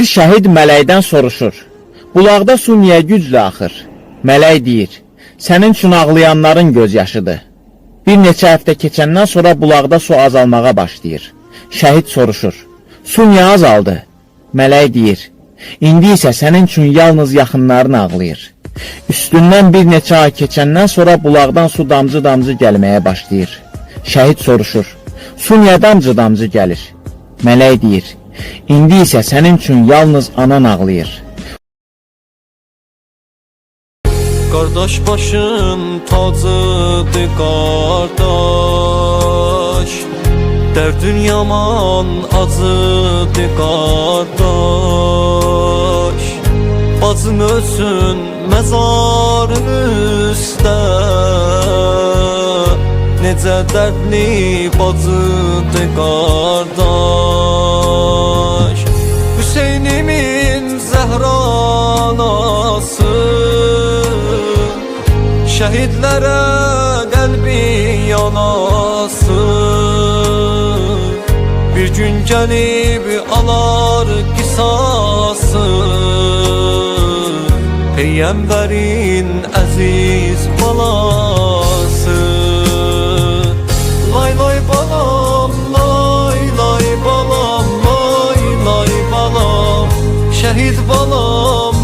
Bir şəhid mələkdən soruşur. Bulaqda su niyə güclə axır? Mələk deyir: Sənin üçün ağlayanların göz yaşıdır. Bir neçə həftə keçəndən sonra bulaqda su azalmağa başlayır. Şəhid soruşur: Su niyə azaldı? Mələk deyir: İndi isə sənin üçün yalnız yaxınların ağlayır. Üstündən bir neçə ay keçəndən sonra bulaqdan su damcı-damcı gəlməyə başlayır. Şəhid soruşur: Su niyə damcı-damcı gəlir? Mələk deyir: İndi isə sənin üçün yalnız anan ağlayır. Kardeş başın tacıdır kardeş Derdün yaman acıdır kardeş Bacın ölsün mezarın üstə. Necə dərdli bacıdır kardeş Şehidlere kalbi yanası. Bir gün gelip alar kisası. Peygamberin aziz balası. Lay lay balam, lay lay balam, lay lay balam. Şehit balam